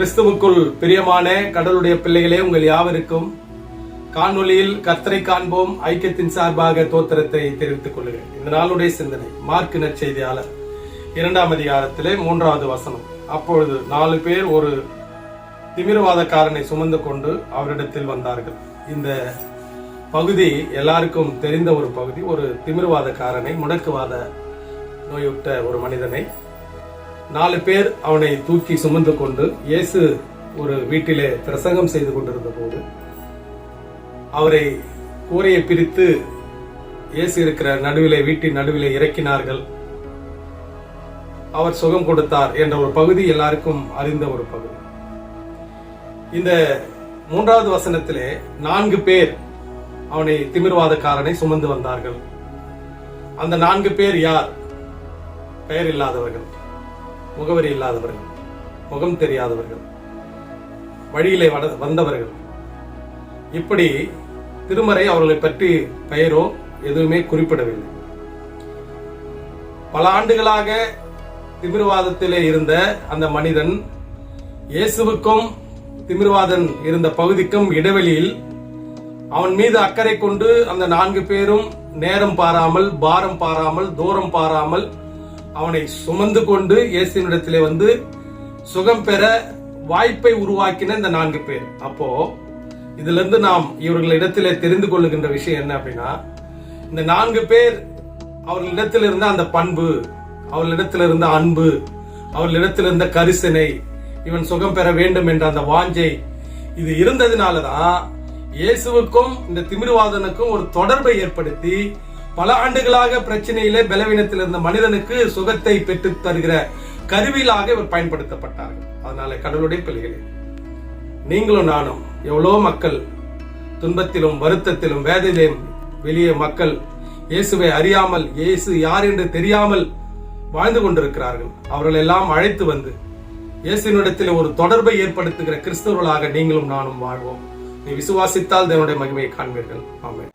கிறிஸ்துவுக்குள் பிரியமான கடலுடைய பிள்ளைகளே உங்கள் யாவருக்கும் காணொலியில் கத்தரை காண்போம். ஐக்கியத்தின் சார்பாக தோத்திரத்தை தெரிவித்துக் கொள்கிறேன். இந்த நாளுடைய சிந்தனை மார்க் நற்செய்தியாளர் இரண்டாம் அதிகாரத்திலே மூன்றாவது வசனம். அப்பொழுது நாலு பேர் ஒரு திமிரவாதக்காரனை சுமந்து கொண்டு அவரிடத்தில் வந்தார்கள். இந்த பகுதி எல்லாருக்கும் தெரிந்த ஒரு பகுதி. ஒரு திமிர்வாதக்காரனை முடக்குவாத நோயுற்ற ஒரு மனிதனை நாலு பேர் அவனை தூக்கி சுமந்து கொண்டு இயேசு ஒரு வீட்டிலே பிரசங்கம் செய்து கொண்டிருந்த போது அவரை கூரையை பிரித்து இயேசு இருக்கிற நடுவிலே வீட்டின் நடுவிலே இறக்கினார்கள். அவர் சுகம் கொடுத்தார் என்ற ஒரு பகுதி எல்லாருக்கும் அறிந்த ஒரு பகுதி. இந்த மூன்றாவது வசனத்திலே நான்கு பேர் அவனை திமிர்வாதக்காரனை சுமந்து வந்தார்கள். அந்த நான்கு பேர் யார்? பெயர் இல்லாதவர்கள். முகவரி இல்லாதவர்கள் முகம் தெரியாதவர்கள் வழியிலே வந்தவர்கள். இப்படி திருமறை அவர்களை பற்றி பெயரோ எதுவுமே குறிப்பிடவில்லை. பல ஆண்டுகளாக திமிர்வாதத்திலே இருந்த அந்த மனிதன் இயேசுவுக்கும் திமிர்வாதன் இருந்த பகுதிக்கும் இடைவெளியில் அவன் மீது அக்கறை கொண்டு அந்த நான்கு பேரும் நேரம் பாராமல் பாரம் பாராமல் தூரம் பாராமல் அவனை சுமந்து கொண்டு இயேசுவினிடத்திலே வந்து சுகம் பெற வாய்ப்பை உருவாக்கின இந்த நான்கு பேர். அப்போ இதுல இருந்து நாம் இவர்களிடத்திலே தெரிந்து கொள்ளுகின்ற விஷயம் என்ன அப்படின்னா இந்த நான்கு பேர் அவர்களிடத்தில் இருந்த அந்த பண்பு அவர்களிடத்தில் இருந்த அன்பு அவர்களிடத்தில் இருந்த கரிசனை இவன் சுகம் பெற வேண்டும் என்ற அந்த வாஞ்சை இது இருந்ததுனாலதான் இயேசுவுக்கும் இந்த திமிர்வாதனுக்கும் ஒரு தொடர்பை ஏற்படுத்தி பல ஆண்டுகளாக பிரச்சனையிலே பலவீனத்தில் இருந்த மனிதனுக்கு சுகத்தை பெற்றுத் தருகிற கருவியிலாக இவர் பயன்படுத்தப்பட்டார்கள். அதனால கடவுளுடைய பிள்ளைகளே நீங்களும் நானும் எவ்வளோ மக்கள் துன்பத்திலும் வருத்தத்திலும் வேதனையிலும் வெளியே மக்கள் இயேசுவை அறியாமல் இயேசு யார் என்று தெரியாமல் வாழ்ந்து கொண்டிருக்கிறார்கள். அவர்கள் எல்லாம் அழைத்து வந்து இயேசுவினிடத்தில் ஒரு தொடர்பை ஏற்படுத்துகிற கிறிஸ்தவர்களாக நீங்களும் நானும் வாழ்வோம். நீ விசுவாசித்தால் தேவனுடைய மகிமையை காண்பீர்கள். ஆமென்.